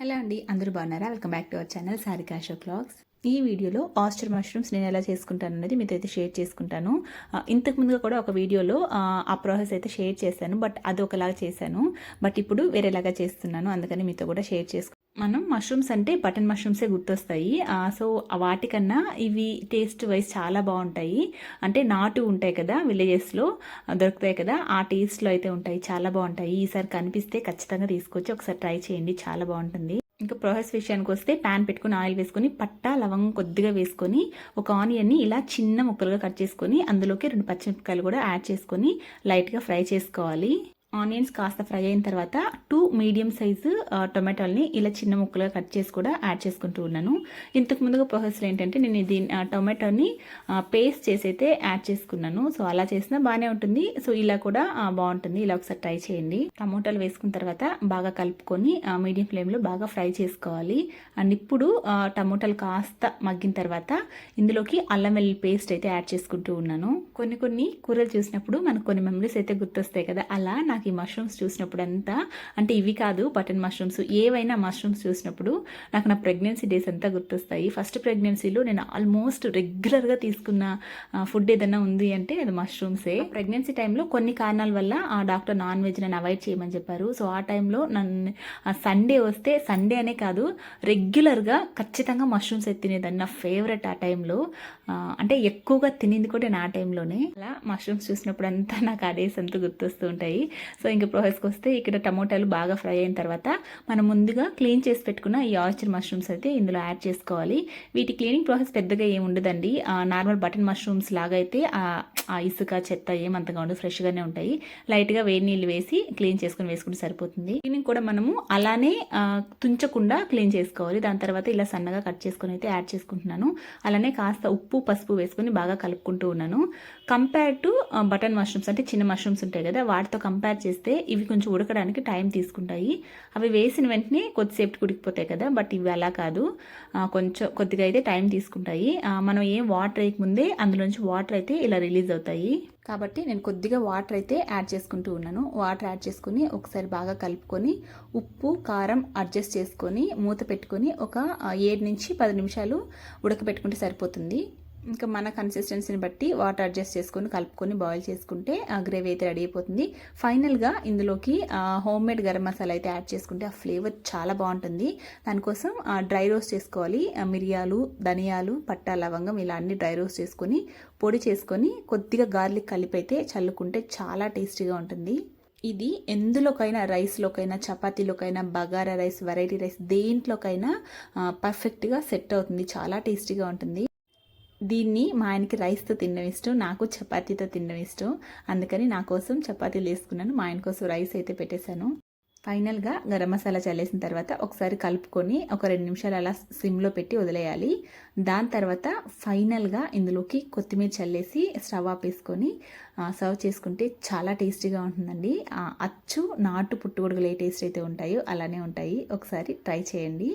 Hello అండి అందరూ బాగున్నారా? Welcome back to our channel Sarika show క్లాగ్స్ ఈ వీడియోలో ఆస్టర్ మష్రూమ్స్ నేను ఎలా చేసుకుంటాను అనేది మీతో అయితే షేర్ చేసుకుంటాను. ఇంతకు ముందుగా కూడా ఒక వీడియోలో ఆ, ప్రాసెస్ అయితే షేర్ చేశాను బట్ అది ఒకలాగా చేశాను. బట్ ఇప్పుడు వేరేలాగా చేస్తున్నాను అందుకని మీతో కూడా షేర్ చేసుకు మనం మష్రూమ్స్ అంటే బటన్ మష్రూమ్సే గుర్తొస్తాయి. సో వాటికన్నా ఇవి టేస్ట్ వైజ్ చాలా బాగుంటాయి. అంటే నాటు ఉంటాయి కదా విలేజెస్లో దొరుకుతాయి కదా ఆ టేస్ట్లో అయితే ఉంటాయి చాలా బాగుంటాయి. ఈసారి కనిపిస్తే ఖచ్చితంగా తీసుకొచ్చి ఒకసారి ట్రై చేయండి చాలా బాగుంటుంది. ఇంకా ప్రాసెస్ విషయానికి వస్తే ప్యాన్ పెట్టుకుని ఆయిల్ వేసుకొని పట్టా లవంగం కొద్దిగా వేసుకొని ఒక ఆనియన్ని ఇలా చిన్న ముక్కలుగా కట్ చేసుకొని అందులోకి రెండు పచ్చిమిరపకాయలు కూడా యాడ్ చేసుకొని లైట్గా ఫ్రై చేసుకోవాలి. ఆనియన్స్ కాస్త ఫ్రై అయిన తర్వాత టూ మీడియం సైజు టొమాటోల్ని ఇలా చిన్న ముక్కలుగా కట్ చేసి కూడా యాడ్ చేసుకుంటూ ఉన్నాను. ఇంతకు ముందుగా ప్రాసెస్లో ఏంటంటే నేను దీని టొమాటోని పేస్ట్ చేసి అయితే యాడ్ చేసుకున్నాను. సో అలా చేసినా బాగానే ఉంటుంది. సో ఇలా కూడా బాగుంటుంది. ఇలా ఒకసారి ట్రై చేయండి. టమోటాలు వేసుకున్న తర్వాత బాగా కలుపుకొని మీడియం ఫ్లేమ్లో బాగా ఫ్రై చేసుకోవాలి. అండ్ ఇప్పుడు టమోటాలు కాస్త మగ్గిన తర్వాత ఇందులోకి అల్లం వెల్లుల్లి పేస్ట్ అయితే యాడ్ చేసుకుంటూ ఉన్నాను. కొన్ని కొన్ని కూరలు చూసినప్పుడు మనకు కొన్ని మెమరీస్ అయితే గుర్తొస్తాయి కదా? అలా నాకు ఈ మష్రూమ్స్ చూసినప్పుడు అంతా అంటే ఇవి కాదు బటన్ మష్రూమ్స్ ఏవైనా మష్రూమ్స్ చూసినప్పుడు నాకు నా ప్రెగ్నెన్సీ డేస్ అంతా గుర్తొస్తాయి. ఫస్ట్ ప్రెగ్నెన్సీలో నేను ఆల్మోస్ట్ రెగ్యులర్గా తీసుకున్న ఫుడ్ ఏదైనా ఉంది అంటే అది మష్రూమ్సే ప్రెగ్నెన్సీ టైంలో కొన్ని కారణాల వల్ల ఆ డాక్టర్ నాన్ వెజ్ నన్ను అవాయిడ్ చేయమని చెప్పారు. సో ఆ టైంలో నన్ను సండే వస్తే సండే అనే కాదు రెగ్యులర్గా ఖచ్చితంగా మష్రూమ్స్ తినేదాన్ని. నా ఫేవరెట్ ఆ టైంలో అంటే ఎక్కువగా తినింది కూడా నేను ఆ టైంలోనే అలా మష్రూమ్స్ చూసినప్పుడు అంతా నాకు ఆ డేస్ అంతా గుర్తొస్తూ ఉంటాయి. సో ఇంకా ప్రాసెస్కి వస్తే ఇక్కడ టమోటాలు బాగా ఫ్రై అయిన తర్వాత మనం ముందుగా క్లీన్ చేసి పెట్టుకున్న ఈ ఆయిస్టర్ మష్రూమ్స్ అయితే ఇందులో యాడ్ చేసుకోవాలి. వీటి క్లీనింగ్ ప్రాసెస్ పెద్దగా ఏమి ఉండదండి. నార్మల్ బటన్ మష్రూమ్స్ లాగా అయితే ఆ ఇసుక చెత్త ఏమంతగా ఉండదు. ఫ్రెష్గానే ఉంటాయి. లైట్గా వేడి నీళ్ళు వేసి క్లీన్ చేసుకుని వేసుకుంటే సరిపోతుంది. క్లీనింగ్ కూడా మనము అలానే తుంచకుండా క్లీన్ చేసుకోవాలి. దాని తర్వాత ఇలా సన్నగా కట్ చేసుకుని అయితే యాడ్ చేసుకుంటున్నాను. అలానే కాస్త ఉప్పు పసుపు వేసుకొని బాగా కలుపుకుంటూ ఉన్నాను. కంపేర్ టు బటన్ మష్రూమ్స్ అంటే చిన్న మష్రూమ్స్ ఉంటాయి కదా వాటితో కంపేర్ చేస్తే ఇవి కొంచెం ఉడకడానికి టైం తీసుకుంటాయి. అవి వేసిన వెంటనే కొద్దిసేపు ఉడికిపోతాయి కదా బట్ ఇవి అలా కాదు. కొంచెం కొద్దిగా అయితే టైం తీసుకుంటాయి. మనం ఏం వాటర్ వేయకముందే అందులోంచి వాటర్ అయితే ఇలా రిలీజ్ అవుతాయి. కాబట్టి నేను కొద్దిగా వాటర్ అయితే యాడ్ చేసుకుంటూ ఉన్నాను. వాటర్ యాడ్ చేసుకొని ఒకసారి బాగా కలుపుకొని ఉప్పు కారం అడ్జస్ట్ చేసుకొని మూత పెట్టుకొని ఒక ఏడు నుంచి పది నిమిషాలు ఉడకబెట్టుకుంటే సరిపోతుంది. ఇంకా మన కన్సిస్టెన్సీని బట్టి వాటర్ అడ్జస్ట్ చేసుకొని కలుపుకొని బాయిల్ చేసుకుంటే ఆ గ్రేవీ అయితే రెడీ అయిపోతుంది. ఫైనల్గా ఇందులోకి హోమ్ మేడ్ గరం మసాలా అయితే యాడ్ చేసుకుంటే ఆ ఫ్లేవర్ చాలా బాగుంటుంది. దానికోసం డ్రై రోస్ట్ చేసుకోవాలి. ఆ, మిరియాలు ధనియాలు పట్టా లవంగం ఇలా అన్ని డ్రై రోస్ట్ చేసుకొని పొడి చేసుకొని కొద్దిగా గార్లిక్ కలిపైతే చల్లుకుంటే చాలా టేస్టీగా ఉంటుంది. ఇది ఎందులోకైనా రైస్లోకైనా చపాతీలోకైనా బగారా రైస్ వెరైటీ రైస్ దేంట్లోకైనా పర్ఫెక్ట్గా సెట్ అవుతుంది. చాలా టేస్టీగా ఉంటుంది. దీన్ని మా ఆయనకి రైస్తో తినడం ఇష్టం నాకు చపాతీతో తినడం ఇష్టం. అందుకని నా కోసం చపాతీలు వేసుకున్నాను మా ఆయన కోసం రైస్ అయితే పెట్టేశాను. ఫైనల్గా గరం మసాలా చల్లేసిన తర్వాత ఒకసారి కలుపుకొని ఒక రెండు నిమిషాలు అలా సిమ్లో పెట్టి వదిలేయాలి. దాని తర్వాత ఫైనల్గా ఇందులోకి కొత్తిమీర చల్లేసి స్టవ్ ఆపేసుకొని సర్వ్ చేసుకుంటే చాలా టేస్టీగా ఉంటుందండి. అచ్చు నాటు పుట్టుగొడుగులు ఏ టేస్ట్ అయితే ఉంటాయో అలానే ఉంటాయి. ఒకసారి ట్రై చేయండి.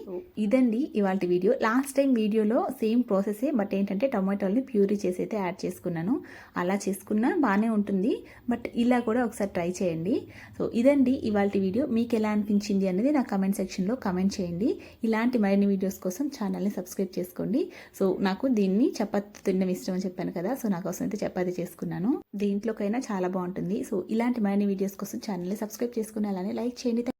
ఇదండి ఇవాళ వీడియో. లాస్ట్ టైం వీడియోలో సేమ్ ప్రాసెసే బట్ ఏంటంటే టొమాటోల్ని ప్యూరీ చేసి అయితే యాడ్ చేసుకున్నాను. అలా చేసుకున్నా బాగానే ఉంటుంది. బట్ ఇలా కూడా ఒకసారి ట్రై చేయండి. సో ఇదండి ఇవాళ వీడియో. మీకు ఎలా అనిపించింది అనేది నా కమెంట్ సెక్షన్లో కమెంట్ చేయండి. ఇలాంటి మరిన్ని వీడియోస్ కోసం ఛానల్ని సబ్స్క్రైబ్ చేసుకోండి. సో నాకు దీన్ని చపాతి తినడం ఇష్టం అని చెప్పాను కదా సో నా కోసం అయితే చపాతి చేసుకున్నాను. దీంట్లోకైనా చాలా బాగుంటుంది. సో ఇలాంటి మరిన్ని వీడియోస్ కోసం ఛానల్ని సబ్స్క్రైబ్ చేసుకుని అలానే లైక్ చేయండి.